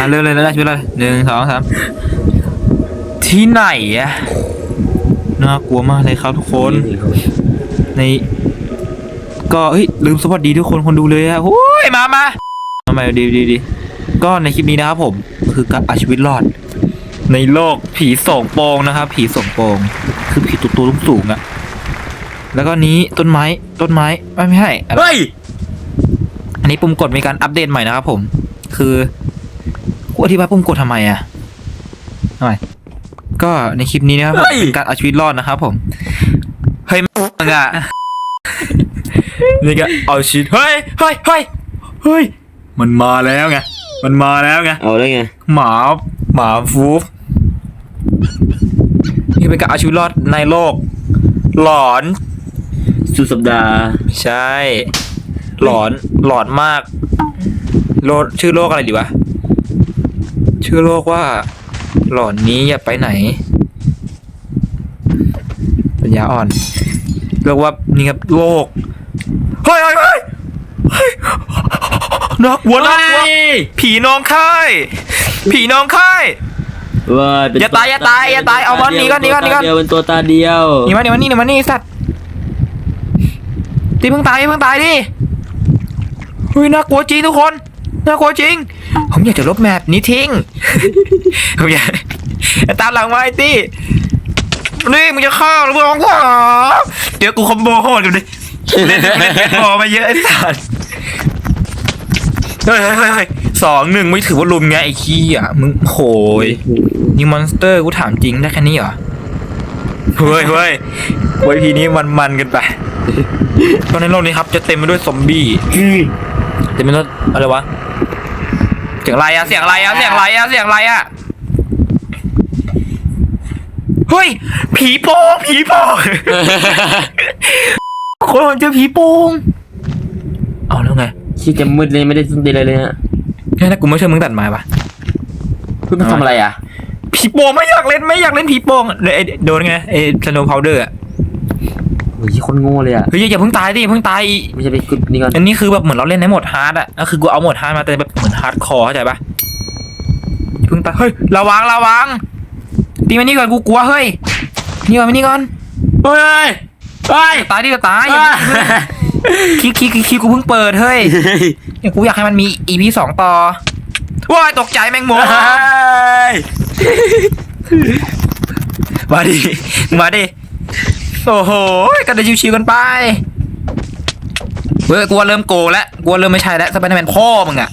อะเริ่มเลยแล้วชีวิตเลยหนึ่งสองสามที่ไหนอะน่ากลัวมากเลยครับทุกคน ใน ก็เฮ้ยลืมสวัสดีทุกคนคนดูเลยอะโอ้ยมามาทำไมดีดีดีก็ในคลิปนี้นะครับผม คือการเอาชีวิตรอด ในโลกผีสองโปงนะครับ ผีสองโปงคือผีตัวตัวสูงๆอะแล้วก็นี้ต้นไม้ต้นไม้ไม่ไม่ใช่อะไรเฮ้ยอันนี้ปุ่มกดมีการอัปเดตใหม่นะครับผม คือ กูอธิบายปุ่มกดทำไมอะทำไมก็ในคลิปนี้นะครับผมเป็นการเอาชีวิตรอดนะครับผมเฮ้ยมึงอะนี่ก็เอาชีวิตเฮ้ยเฮ้ยเฮ้ยเฮ้ยมันมาแล้วไงมันมาแล้วไง เอาได้ไง หมาหมาฟูฟนี่เป็นการเอาชีวิตรอดในโลก หลอนสุดสัปดาห์ใช่ หลอนหลอนมาก โลชื่อโรคอะไรดีวะ ชื่อโรคว่า หลอนนี้อย่าไปไหน ปัญญาอ่อนเรียกว่านี่ครับโรคเฮ้ยเฮ้ยเฮ้ยเฮ้ยน่ากลัวน่ากลัวผีน้องค่ายผีน้องค่ายเว้ยเป็นอย่าตายอย่าตายอย่าตายเอามันหนีก่อนหนีก่อนหนีก่อนเดียวเป็นตัวตาเดียวนี่มานี่มานี่นี่มานี่สัตว์ตีเพิ่งตายเพิ่งตายดิเฮ้ยน่ากลัวจริงทุกคนน่ากลัวจริง ผมอยากจะลบแมปนี้ทิ้ง ผมอยากตามหลังไอ้ตี้นี่มึงจะฆ่าหรือมึงร้องขอเดี๋ยวกูคอมโบโหดอยู่ดิเล่นเล่นเล่นพอมาเยอะไอ้สัตว์เฮ้ยเฮ้ยเฮ้ยเฮ้ยสองหนึ่งไม่ถือว่าลุมไงไอ้ขี้อะมึงโหยนี่มอนสเตอร์กูถามจริงได้แค่นี้เหรอเฮ้ยเฮ้ยไว้ยพีนี้มันมันๆกันไปตอนในโลกนี้ครับจะเต็มไปด้วยซอมบี้เต็มไปด้วยอะไรวะ เสียงอะไรอะเสียงอะไรอะเสียงอะไรอะเสียงอะไรอะเฮ้ย ผีโป่งผีโป่งคนมันเจอผีโป่งเอาแล้วไงชิจะมืดเลยไม่ได้สนใจอะไรเลยฮะแค่นั้นกูไม่เชื่อมึงตัดไม้ปะเพื่อนมาทำอะไรอะผีโป่งไม่อยากเล่นไม่อยากเล่นผีโป่งเดี๋ยวไอ้โดนไงไอ้สโนว์พาวเดอร์อะโอ้ยคนโง่เลยอะเฮ้ยอย่าเพิ่งตายดิอย่าเพิ่งตายไม่ใช่ไปกดนี่ก่อนอันนี้คือแบบเหมือนเราเล่นในโหมดฮาร์ดอะก็คือกูเอาโหมดฮาร์ดมาแต่แบบเหมือนฮาร์ดคอร์เข้าใจปะอย่าเพิ่งตายเฮ้ยระวังระวังตีมานี่ก่อนกูกลัวเฮ้ยนี่ก่อนมานี่ก่อนเฮ้ยเฮ้ยตายดิก็ตายอย่าเพิ่งคลิกคลิกคลิกคลิกกูเพิ่งเปิดเฮ้ยเนี่ยกูอยากให้มันมี EP สองต่อว้ายตกใจแมงมุมมาดิมาดิ โอ้โหกันได้ชิวๆกันไปเฮ้ยกลัวเริ่มโกงแล้วกลัวเริ่มไม่ใช่แล้วสไปเดอร์แมนพ่อมึงอะ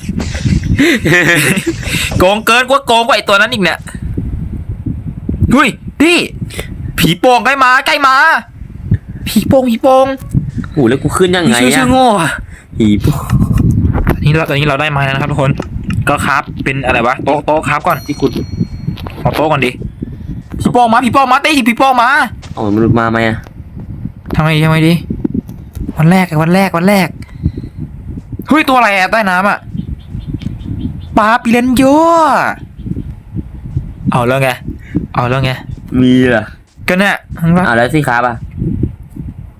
โกงเกินกว่าโกงกว่าไอตัวนั้นอีกเนี่ยเฮ้ยดิผีโป่งใกล้มาใกล้มา ผีโป่งผีโป่งโอ้แล้วกูขึ้นยังไงชื่ออะชื่อโง่อะผีปุ๊ตอนนี้เราตอนนี้เราได้มาแล้วนะครับทุกคน ก็ครับเป็นอะไรวะโต๊ะโต๊ะครับก่อนที่ขุดเอาโต๊ะก่อนดิผีโป่งมาผีโป่งมาตีผีโป่งมา อ๋อมันหลุดมาไหมอะทำไงดีทำไงดี วันแรกอะวันแรกวันแรกเฮ้ยตัวอะไรอะใต้น้ำอะปลาปิเรนโยเอาแล้วไงเอาแล้วไงมีเหรอก็เนี่ยข้างล่างอ่าแล้วสิครับอะ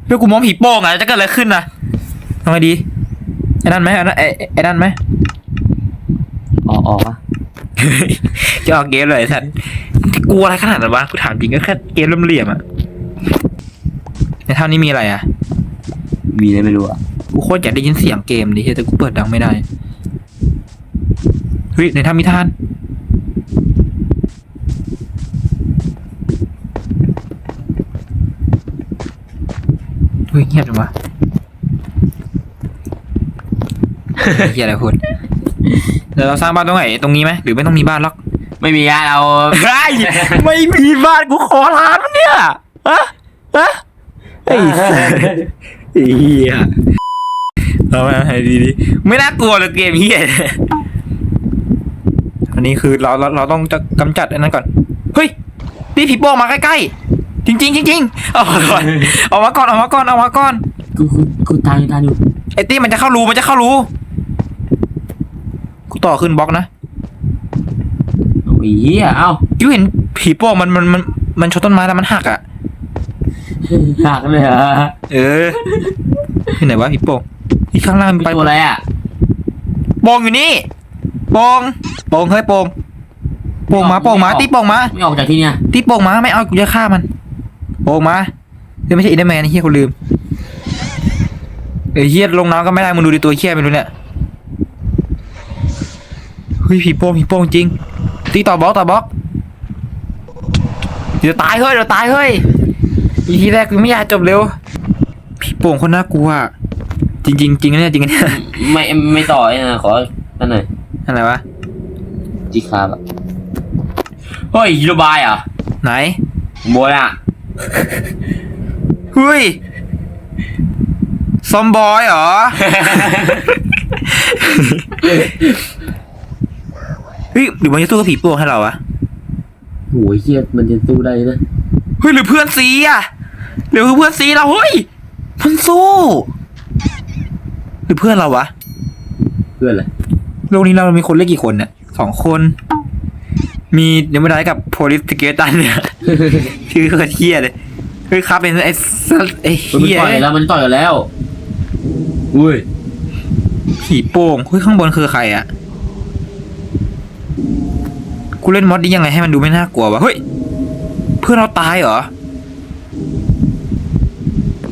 เดี๋ยวกูมองผีโป่งอะจะเกิดอะไรขึ้นนะทำไงดีไอ้นั่นไหมไอ้นั่นไอ้ไอ้นั่นไหม อ๋อออกอะจะออกเกมเลยไอ้สัตว์กลัวอะไรขนาดนั้นวะกูถามจริงก็แค่เกมเหลี่ยมๆอะ ในเท่านี้มีอะไรอะมีอะไรไม่รู้อะกูโคตรอยากได้ยินเสียงเกมดิแต่กูเปิดดังไม่ได้เฮ้ยในถ้ำมิทานเฮ้ยเงียบจังวะเฮียอะไรพูดเดี๋ยวเราสร้างบ้านตรงไหนตรงนี้ไหมหรือไม่ต้องมีบ้านหรอก ไม่มีอะเราไอ้ไม่มีบ้านกูขอร้านมันเนี่ยฮะฮะ ไอ้สัสไอ้เหี้ยเอามาให้ดีๆไม่น่ากลัวเลยเกมเหี้ยอันนี้คือเราเราเราต้องจะกำจัดอันนั้นก่อน เฮ้ยตีผีโป่งมาใกล้ๆจริงๆจริงๆเอามาก่อนเอามาก่อนเอามาก่อนเอามาก่อนกูกูกูตายอยู่ตายอยู่ไอ้ตี้มันจะเข้ารูมันจะเข้ารูกูต่อขึ้นบล็อกนะโอ้ยเหี้ยเอ้ายูเห็นผีโป่งมันมันมันมันชนต้นไม้แล้วมันหักอะ หักเลยเหรอเออที่ไหนวะผีโป่งที่ข้างล่างมันเป็นไปตัวอะไรอะโป่งอยู่นี่โป่โป่งโป่งเฮ้ยโป่งโป่งมาโป่งมาตีโป่งมาไม่ออกจากที่เนี่ยตีโป่งมาไม่เอากูจะฆ่ามันโป่งมาเดี๋ยวไม่ใช่อินเดอร์แมนไอ้เฮียกูลืมเอ้ยเฮียลงน้ำก็ไม่ได้มึงดูดิตัวเฮียไม่รู้เนี่ยเฮ้ยผีโป่งผีโป่งจริงตีต่อบล็อกต่อบล็อกเดี๋ยวตายเฮ้ยเดี๋ยวตายเฮ้ย อีทีแรกกูไม่อยากจบเร็วผีโป่งคนน่ากลัวอะจริงจริงจริงนะเนี่ยจริงนะเนี่ยไม่ไม่ต่อไอ้นะขอนั่นหน่อยอะไรวะจีคาบอะเฮ้ยยูโรบายเหรอะไหนโบยอะเฮ้ยซอมบอยเหรอเฮ้ยหรือมันจะสู้กับผีโป่งให้เราอะโหเฮียมันจะสู้ได้นะ เฮ้ยหรือเพื่อนซีอะหรือเพื่อนซีเราเฮ้ยมันสู้หรือเพื่อนเราวะเพื่อนอะไรโลกนี้เรามีคนเล่นกี่คนเนี่ยสองคน มีเดี๋ยวไม่ได้กับโพลิสเกตันเนี่ยชื่อโคตรเฮียเลยเฮ้ยครับเป็นไอ้สัสไอ้มันเฮียต่อยแล้วมันต่อยกันแล้วอุ้ยผีโป่งเฮ้ยข้างบนคือใครอะกูเล่นมอดนี้ยังไงให้มันดูไม่น่ากลัววะเฮ้ยเพื่อนเราตายเหรอ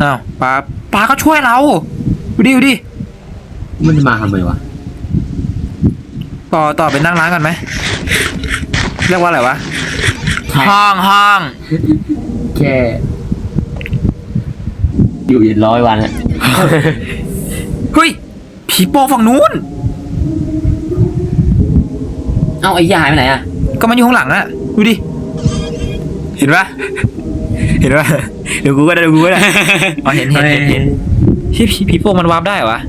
อ้าวปลาปลาก็ช่วยเราดูดิดูดิมันจะมาทำไมวะต่อต่อไปนั่งร้านกันไหมเรียกว่าอะไรวะห้องห้องแค่อยู่อีกร้อยวันอะเฮ้ยผีโป่งฝั่งนู้น เอ้าไอ้ยาหายไปไหนอะก็มันอยู่ข้างหลังอะดูดิ เห็นปะเห็นปะเดี๋ยวกูก็ได้เดี๋ยวกูก็ได้อ๋อเห็นเห็นเห็นเห็นเฮ้ยผีผีโป่งมันวาร์ปได้เหรอวะ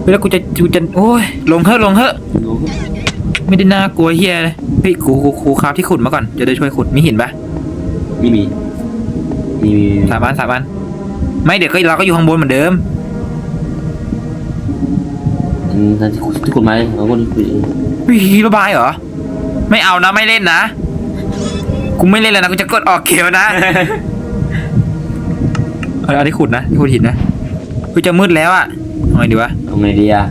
เฮ้ยแล้วกูจะกูจะโอ้ยลงเถอะลงเถอะไม่ได้น่ากลัวเฮียเลยเฮ้ยกูกูกูคราฟที่ขุดมาก่อนจะได้ช่วยขุดมีหินปะไม่มีมีมีสามอันสามอันไม่เดี๋ยวก็เราก็อยู่ข้างบนเหมือนเดิมอืมท่านที่ที่คุณมาเขาคนคุยเฮ้ยผีระบายเหรอไม่เอานะไม่เล่นนะ กูไม่เล่นแล้วนะกูจะกดออกเกมนะ เอาเอาที่ขุดนะที่ขุดหินนะกูจะมืดแล้วอะเอาไงดีวะเอาไงดีอะ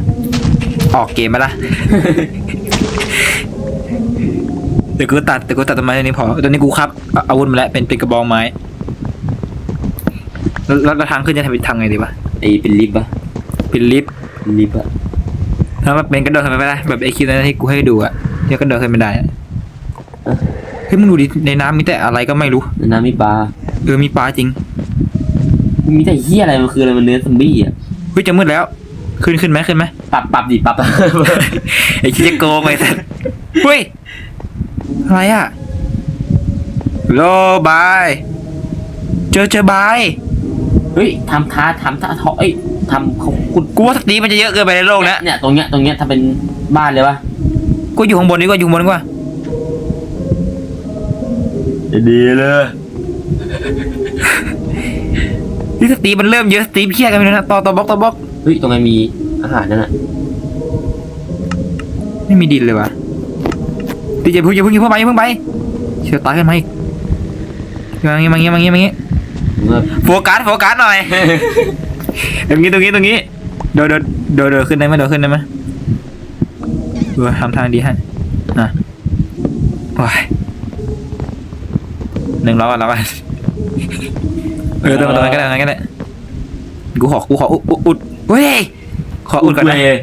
ออกเกมไปละ เดี๋ยวกูตัดเดี๋ยวกูตัดต้นไม้ตรงนี้พอตอนนี้กูครับเอาอาวุธมาแล้วเป็นเป็นกระบองไม้ แล้วแล้วแล้วทางขึ้นจะทำเป็นทางไงดีวะไอ้เป็นลิฟต์ปะเป็นลิฟต์เป็นลิฟต์อะ แล้วมันเป็นกระโดดขึ้นไปไม่ได้แบบไอคิวนั้นที่กูให้ดูอะที่กระโดดขึ้นไม่ได้อะ เฮ้ยมึงดูดิในน้ำมีแต่อะไรก็ไม่รู้ในน้ำมีปลาเออมีปลาจริง มีแต่เฮียอะไรมันคืออะไรมันเนื้อซอมบี้อะเฮ้ยจะมืดแล้ว ขึ้นขึ้นไหมขึ้นไหม ปรับปรับดิปรับ ไอ้คิดจะโกงไอ้สัสเฮ้ยอะไรอะโลบายเจอเจอบายเฮ้ยทำท้าทำท้าทอเอ้ยทำเขาคุณกูว่าสตรีมันจะเยอะเกินไปในโลกนะเนี่ยตรงเนี้ยตรงเนี้ยถ้าเป็นบ้านเลยปะกูอยู่ข้างบนดีกว่าอยู่ข้างบนดีกว่า ดีเลยนี่สตรีมันเริ่มเยอะสตรีเพี้ยกันไปแล้วนะต่อต่อบล็อกต่อบล็อกเฮ้ยตรงไหนมีอาหารนั่นน่ะไม่มีดินเลยวะตีจะพึ่งอย่าพึ่งอย่าเพิ่งไปอย่าเพิ่งไปเชียวตายขึ้นมาอีกมาอย่างงี้มาอย่างงี้มาอย่างงี้มาอย่างงี้เมื่อโฟกัสโฟกัสหน่อยตรงนี้ตรงนี้ตรงนี้โดดโดดโดดโดดขึ้นได้ไหมโดดขึ้นได้ไหมดูทำทางดีฮะอะว้ายห นึ่งร้อยวันแล้วกันเออตรงตรงนั้นก็ได้ตรงนั้นก็ได้กูขอกูขออุดอุดอุดเว้ยขออุดก่อนนะเว้ย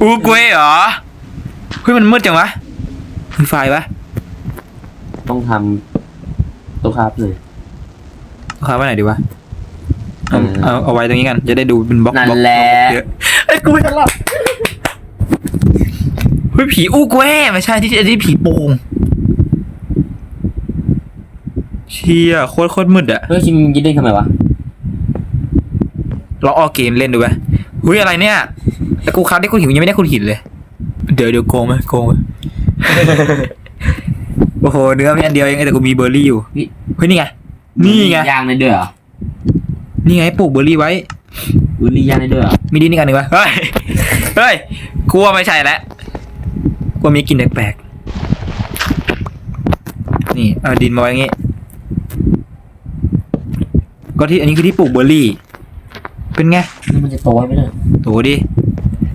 อูกเว้ยเหรอเฮ้ยมันมืดจังวะมีไฟปะต้องทำตัวคาบเลยเอาไว้ไหนดีวะเอาเออเอาเอาไว้ตรงนี้กัน จะได้ดูเป็นบล็อกนั่นบล็อกแหละบล็อกเยอะไอ้ยกูไม่ทันหรอกเฮ้ยผีอู้กเว้ยไม่ใช่ที่ที่ผีโป่ง เชี่ยโคตรโคตรมืดอะเฮ้ยชิมยินได้ทำไมวะเราออกเกมเล่นดูไหมเฮ้ยอะไรเนี่ยแต่กูครับได้กูหิวยังไม่ได้คุณหินเลย เดี๋ยวเดี๋ยวโกงไหมโกงไหม โอ้โหเนื้อมีอันเดียวเองแต่กูมีเบอร์รี่อยู่เฮ้ยนี่ไงนี่ไงย่างในเดือเหรอนี่ไงปลูกเบอร์รี่ไว้อุลี่ย่างในเดือเหรอมีดินอีกอันหนึ่งวะเฮ้ยเฮ้ยกลัวไม่ใช่แล้วกลัวมีกลินแปลกๆนี่เอาดินมาไว้อย่างงี้ ก็ที่อันนี้คือที่ปลูกเบอร์รี่ เป็นไงนี่มันจะโตไหมเนี่ยโหดิ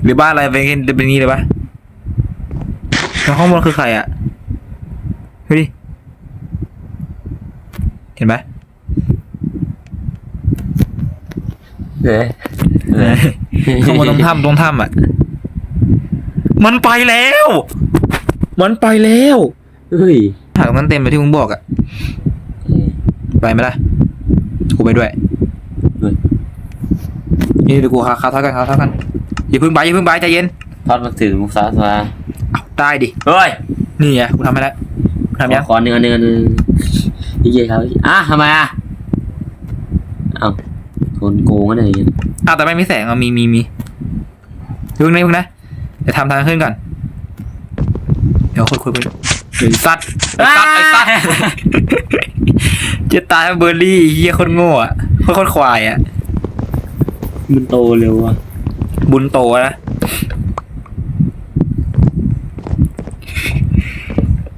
หรือบ้านอะไรเป็นเป็นนี้เลยปะแล้วข้างบนคือใครอะเฮ้ยเห็นไหมเฮ้ยข้างบนตรงถ้ำตรงถ้ำอะ มันไปแล้ว มันไปแล้วเฮ้ยหาตรงนั้นเต็มไปที่มึงบอกอะ ไปไหมล่ะ กูไปด้วยเฮ้ยนี่เดี๋ยวกูคาคาเท่ากันคาเท่ากันอย่าเพิ่งไปอย่าเพิ่งไปใจเย็นทอดมาถือมุกซาสมาเอาได้ดิเฮ้ยนี่ไงกูทำไปแล้วทำยังขอเนื้อเนื้อเนื้อพี่เจครับอะทำไมอะเอ้าโดนโกงอะไรอย่างเงี้ยอ้าวแต่ไม่มีแสงอะมีมีมีเพิ่งนะเพิ่งนะเดี๋ยวทำทางขึ้นก่อน เดี๋ยวคุยคุยคุยเดี๋ยวสัตว์ไอ้สัตว์ไอ้สัตว์ จะตายเพราะเบอร์รี่เฮียคนโง่อะโคนควายอะมันโตเร็วอะบุญโตนะ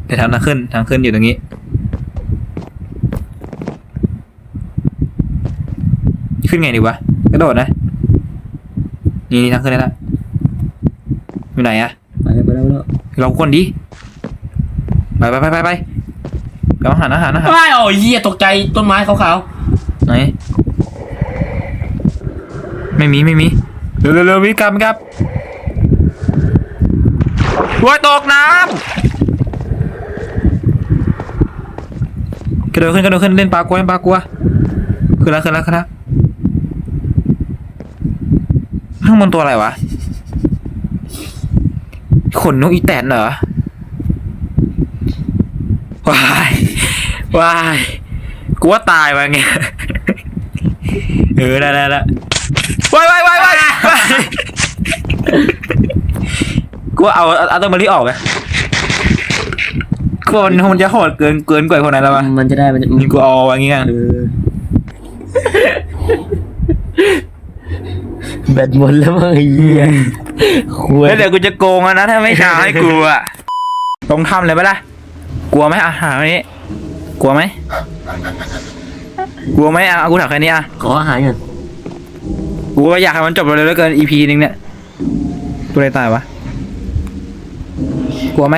เดี๋ยวทำทางขึ้นทางขึ้นอยู่ตรงนี้ ขึ้นไงดีวะกระโดดนะ นี่นี่ทางขึ้นได้ละอยู่ไหนอะไปไปแล้วแล้วเราคนดีไปไปไปไปไป ไปอาหารอาหารอาหารว้ายโอ้ยเหี้ยตกใจต้นไม้ขาวไหน ไม่มีไม่มีเร็วเร็วเร็ววิ่งกลับวิ่งกลับว้ายตกน้ำกระโดดขึ้นกระโดดขึ้นเล่นปลากลัวเล่นปลากลัวขึ้นแล้วขึ้นแล้วขึ้นแล้วข้างบนตัวอะไรวะขนนกอีแตนเหรอว้าย ว้ายกูว่าตายวะเงี้ยเออได้ได้ได้ว้ายว้ายว้ายว้ายว้ายกูว่าเอาเอาเอาต้นมะลิออกไงกูว่ามันมันจะโหดเกินเกินกว่าคนนั้นแล้ววะๆมันจะได้มันจะนี่กูเอาไว้งี้ไงเออแบตหมดแล้วมั้งไอ้เหี้ยคุยแล้วเดี๋ยวกูจะโกงอะนะถ้าไม่ชาให้กูอะลงทำเลยปะล่ะกลัวไหมอาหารวันนี้ กลัวไหมกลัวไหมอะเอากูถามแค่นี้อะขออาหารก่อนกูก็อยากให้มันจบเร็วๆเหลือเกิน EP นึงเนี่ยตัวอะไรตายวะกลัวไหม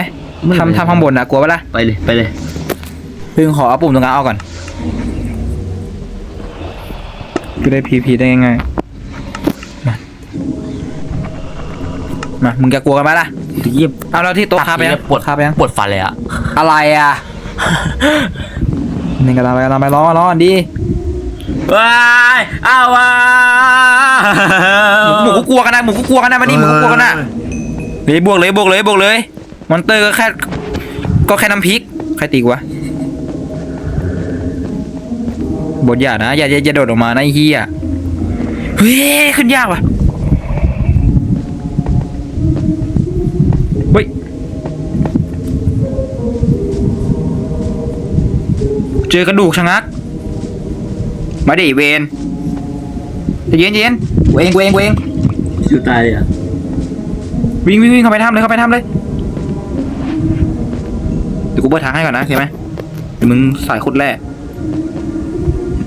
ทำทำข้างบนอะกลัวปะล่ะไปเลยไปเลยพึ่งขอเอาปุ่มตรงกลางออกก่อนกูได้ PP ได้ง่ายๆมามามึงจะกลัวกันไหมล่ะเยี่ยมเอาแล้วที่โต๊ะคาไปยังปวดคาไปยังปวดฟันเลยอะอะไรอะ นี่กระลาไปกระลาไปร้อนร้อนดีว้ายอ้าวว้าหมูกูกลัวกันนะหมูกูกลัวกันนะมาดิหมูกูกลัวกันนะเลยบวกเลยบวกเลยบวกเลยมอนเตอร์ก็แค่ก็แค่น้ำพริกใครตีกวะบทอย่านะอย่าอย่าอย่าโดดออกมานะไอ้เฮียเฮ้ยขึ้นยากว่ะเฮ้ย เจอกระดูกชะงัก มาดิเวนใจเย็นใจเย็นกูเองกูเองกูเองชิวตายเลยอะวิ่งวิ่งวิ่งเข้าไปทำเลยเข้าไปทำเลยเดี๋ยวกูเปิดทางให้ก่อนนะโอเคไหมเดี๋ยวมึงสายขุดแร่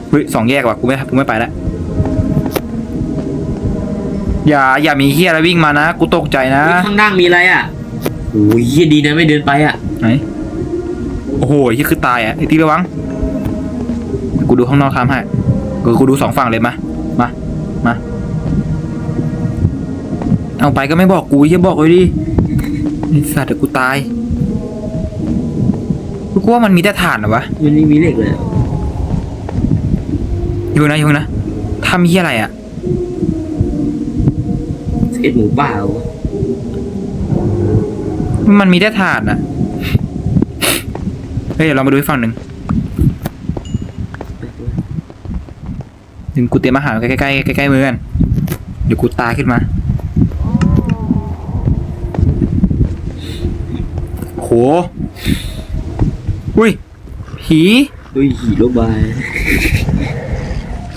เฮ้ยสองแยกว่ะกูไม่กูไม่ไปแล้วอย่าอย่ามีเฮียอะไรวิ่งมานะกูตกใจนะเฮ้ยข้างล่างมีอะไรอะโอ้ยเหี้ยดีนะไม่เดินไปอะไหนโอ้โหที่คือตายอะไอ้ที่ระวังเดี๋ยว กูดูข้างนอกทำให้กูกูดูสองฝั่งเลยมามามาเอาไปก็ไม่บอกกูอย่าบอกเลยดิไอ้สัตว์เดี๋ยวกูตายกูว่ามันมีแต่ถ่านเหรอวะมันไม่มีเหล็กเลยอะอยู่นะอยู่นะทำเฮียอะไรอะสเก็ตหมูป่าวะมันมีแต่ถ่านอะ เฮ้ยเดี๋ยวเรามาดูอีกฝั่งหนึ่ง ดึงกูเตรียมอาหารใกล้ใกล้ใกล้ใกล้ๆมือกันเดี๋ยวกูตายขึ้นมาโหอุ้ยผีเฮ้ยขี่รถบาย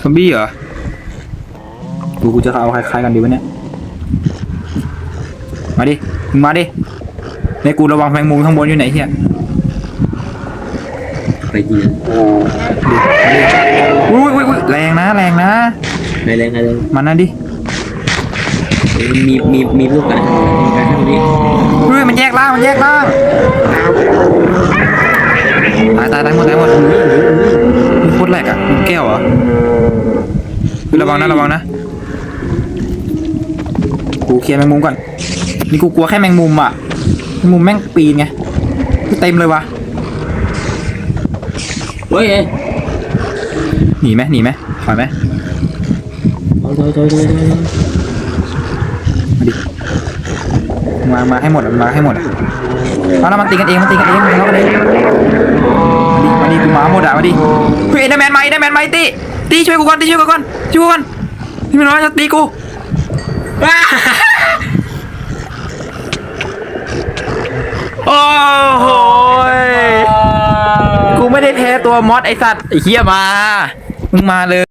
ซอมบี้เหรอกูกูจะเอาคล้ายๆกันดีวะเนี่ยมาดิมึงมาดิในกูระวังแมงมุมข้างบนอยู่ไหนเฮียไปดีนะอุ้ยอุ้ยอุ้ย แรงนะแรงนะไปเลยไปเลยมันนะดิ มีมีมีลูกกันมีการทำนี้เฮ้ยมันแยกล่างมันแยกล่างตายตายตายหมดตายหมดมันโคตรแหลกอะมันแก้วเหรอเฮ้ยระวังนะระวังนะ กูเคลียร์แมงมุมก่อน นี่กูกลัวแค่แมงมุมอะ แมงมุมแม่งปีนไงเต็มเลยวะเฮ้ยเอ้ยห นีไหมหนีไหมถอยไหมเอาถอยถอยถอยถอยมามาให้หมดมาให้หมดเอาแล้วมันตีกันเองมันตีกันเองมันทะเลาะกันเองมาดิมาดิกูมาหมดอะมาดิเฮ้ยเอ็นเดแมนมาเอ็นเดแมนไอ้ตีตีช่วยกูก่อนตีช่วยกูก่อนช่วยกูก่อนที่มันน้อยจะตีกูโอ้โหกูไม่ได้แพ้ตัวมอสไอสัตว์ไอเฮียมา มึงมาเลย